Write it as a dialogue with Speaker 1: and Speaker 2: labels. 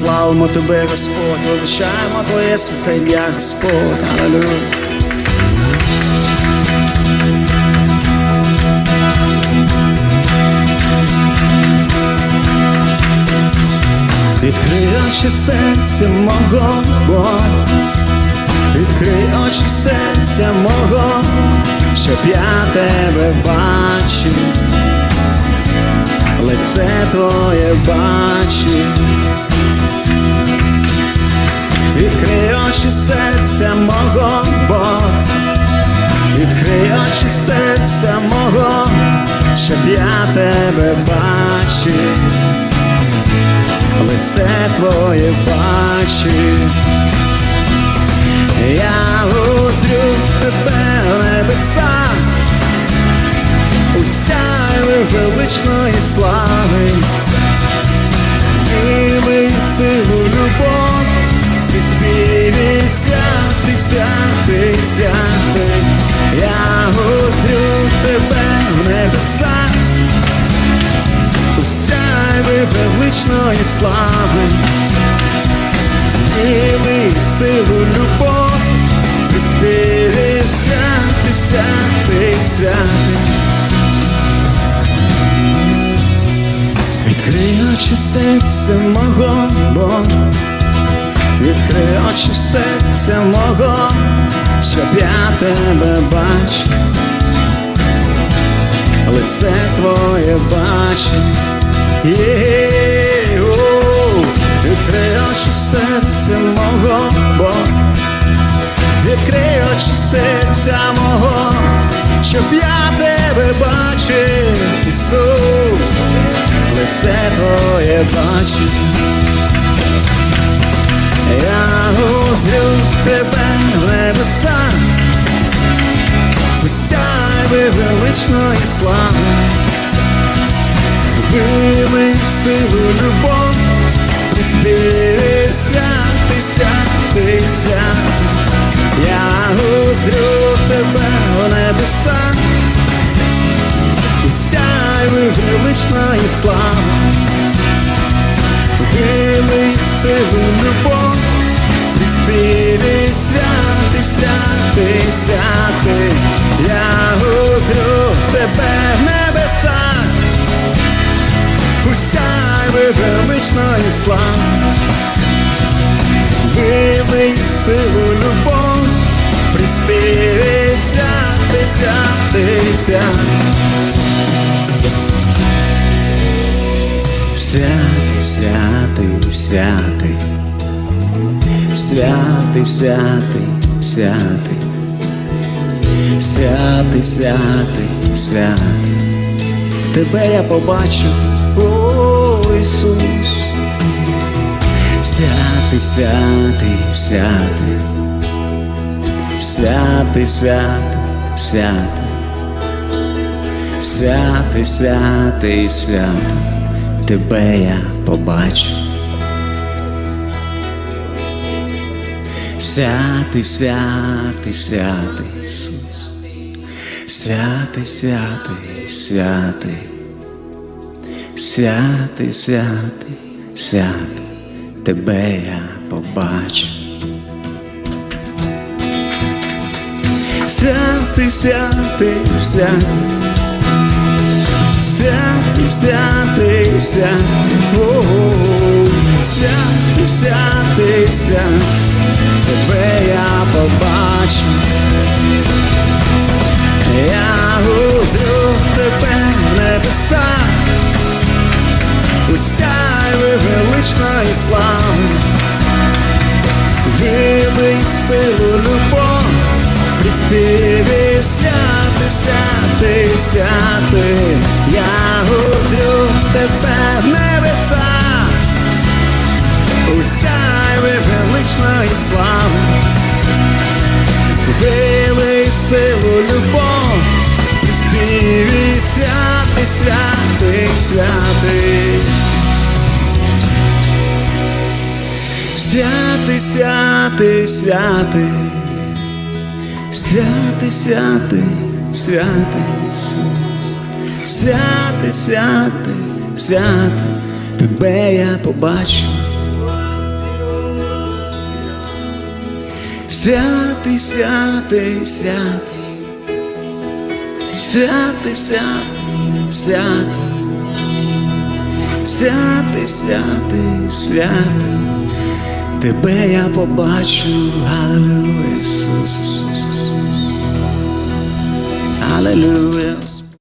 Speaker 1: славимо тебе, Господь, величаємо Твоє святе ім'я, Господь, Аллилуйя. Відкрий очі серця мого, Бог, відкрий очі серця мого, щоб я тебе бачив, лице твоє бачив. Серця мого, Бог, відкрий очі серця мого, щоб я тебе бачив. Лице твоє бачив, я узрю тебе в небесах, усяйли величної слави, Диви силу і співі святий, святий, святий, я узрю тебе в небесах. Усяйви величної слави, Діли силу любов, приспіві святий, святий, святий. Відкрий очі мого, Бог, відкрий очі серця мого, щоб я тебе бачив. Лице твоє о, відкрий очі серця мого, Бог, відкрий очі серця мого, щоб я тебе бачив, Ісус, лице твоє бачить, зрю тебе небеса, Усяй ви величної слави, вилий силу любов, приспів святий, святий, святий, я узрю тебе в небеса, Усяй ви величної слави, вилий силу любов приспіві святий, святий, святий, я узрю тебе в небесах, усяйви величної слави, вилий силу любов, приспіві святий, святий, святий. Святий, святий, святий, святий, святий, святий, святий, святий, святий, тебе я побачу, о Ісус, святий, святий, святий, святий, святий, святий. Святий, святий, святий, тебе я побачу. Святий, святий, святий Ісус, святий, святий, святий, святий, святий, святий, тебе я побачу. Святий, святий, святий, святий, святий, святий, святий, святий, святий усяй велична і слава, вилий силу любов, приспіві святи, святи, святи, я гудрю тебе небеса, усяй велична і слава, вилий силу любов, приспіві святи, святи, святи. святи, святи, святи, святи, святий, святи, святи, святи, святи, тебе я побачу. Святи, святи, святи, святи, святи, святи, святи, святи, святи тебе я побачу, Аллилуйя, Ісус, Ісус. Аллилуйя.